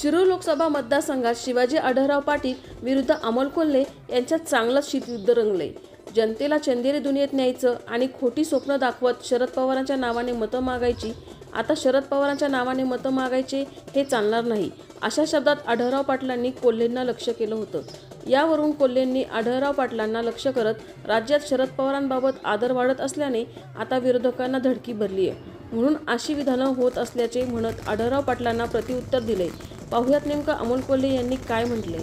शिरूर लोकसभा मतदारसंघात शिवाजी आढळराव पाटील विरुद्ध अमोल कोल्हे यांच्यात चांगलंच शीतयुद्ध रंगले. जनतेला चंदेरी दुनियेत न्यायचं आणि खोटी स्वप्न दाखवत शरद पवारांच्या नावाने मतं मागायची आता शरद पवारांच्या नावाने मतं मागायचे हे चालणार नाही अशा शब्दात आढळराव पाटलांनी कोल्हेंना लक्ष केलं होतं. यावरून कोल्हेंनी आढळराव पाटलांना लक्ष करत राज्यात शरद पवारांबाबत आदर वाढत असल्याने आता विरोधकांना धडकी भरली आहे म्हणून अशी विधानं होत असल्याचे म्हणत आढळराव पाटलांना प्रतिउत्तर दिले पाहुयात नेमकं अमोल कोल्हे यांनी काय म्हटले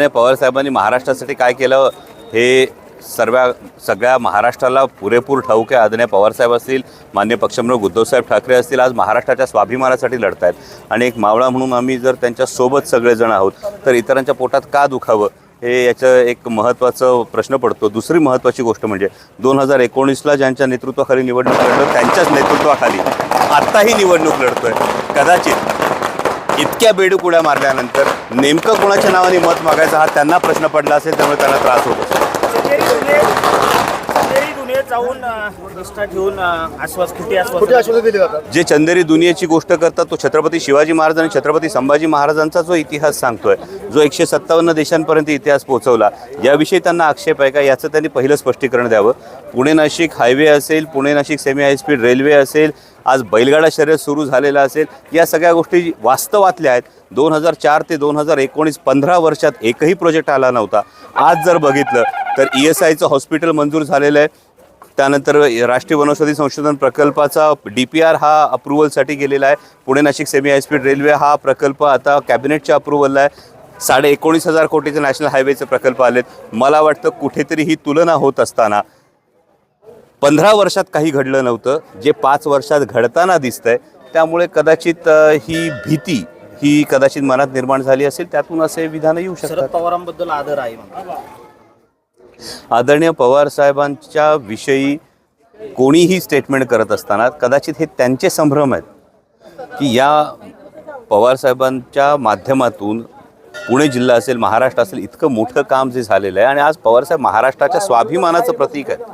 आदरणीय पवार साहेबांनी महाराष्ट्रासाठी काय केलं हे सर्व सगळ्या महाराष्ट्राला पुरेपूर ठाऊक आहे. आदरणीय पवारसाहेब असतील मान्य पक्षप्रमुख उद्धवसाहेब ठाकरे असतील आज महाराष्ट्राच्या स्वाभिमानासाठी लढत आहेत आणि एक मावळा म्हणून आम्ही जर त्यांच्यासोबत सगळेजण आहोत तर इतरांच्या पोटात का दुखावं हे याचं एक महत्त्वाचं प्रश्न पडतो. दुसरी महत्त्वाची गोष्ट म्हणजे दोन हजार एकोणीसला ज्यांच्या नेतृत्वाखाली निवडणूक लढतो त्यांच्याच नेतृत्वाखाली आत्ताही निवडणूक लढतोय. कदाचित इतक्या बेडूक उड्या मारल्यानंतर नेमकं कोणाच्या नावाने मत मागायचं हा त्यांना प्रश्न पडला असेल त्यामुळे त्यांना त्रास होतो जाऊन निष्ठा ठेवून आश्वास आश्वास जे चंदेरी दुनियेची गोष्ट करतात तो छत्रपती शिवाजी महाराज आणि छत्रपती संभाजी महाराजांचा जो इतिहास सांगतोय जो एकशे सत्तावन्न देशांपर्यंत इतिहास पोहोचवला याविषयी त्यांना आक्षेप आहे का? याचं त्यांनी पहिलं स्पष्टीकरण द्यावं. पुणे नाशिक हायवे असेल Pune Nashik semi high speed railway असेल आज बैलगाडा शर्यत सुरू झालेला असेल या सगळ्या गोष्टी वास्तवातल्या आहेत. दोन हजार चार ते दोन हजार एकोणीस पंधरा वर्षात एकही प्रोजेक्ट आला नव्हता. आज जर बघितलं तर ई एस आयचं हॉस्पिटल मंजूर झालेलं आहे. त्यानंतर राष्ट्रीय वनौषधी संशोधन प्रकल्पाचा डी पी आर हा अप्रुव्हलसाठी गेलेला आहे. Pune Nashik semi high speed railway हा प्रकल्प आता कॅबिनेटच्या अप्रुव्हलला आहे. साडे एकोणीस हजार कोटीचे नॅशनल हायवेचे प्रकल्प आलेत. मला वाटतं कुठेतरी ही तुलना होत असताना पंधरा वर्षात काही घडलं नव्हतं. जे पाच वर्षात घडताना दिसतंय त्यामुळे कदाचित ही भीती ही कदाचित मनात निर्माण झाली असेल. त्यातून असे विधान येऊ शकतात. पवारांबद्दल आदर आहे आदरणीय पवार साहेबांच्या विषयी कोणीही स्टेटमेंट करत असताना कदाचित हे त्यांचे संभ्रम आहेत की या पवारसाहेबांच्या माध्यमातून पुणे जिल्हा असेल महाराष्ट्र असेल इतकं मोठं काम जे झालेलं आहे आणि आज पवारसाहेब महाराष्ट्राच्या स्वाभिमानाचं प्रतीक आहेत.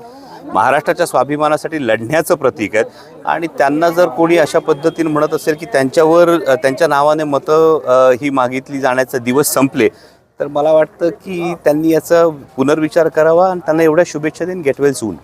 महाराष्ट्राच्या स्वाभिमानासाठी लढण्याचं प्रतीक आहेत. आणि त्यांना जर कोणी अशा पद्धतीने म्हणत असेल की त्यांच्यावर त्यांच्या नावाने मतं ही मागितली जाण्याचे दिवस संपले तर मला वाटतं की त्यांनी याचा पुनर्विचार करावा आणि त्यांना एवढ्या शुभेच्छा देईन गेटवेल सून.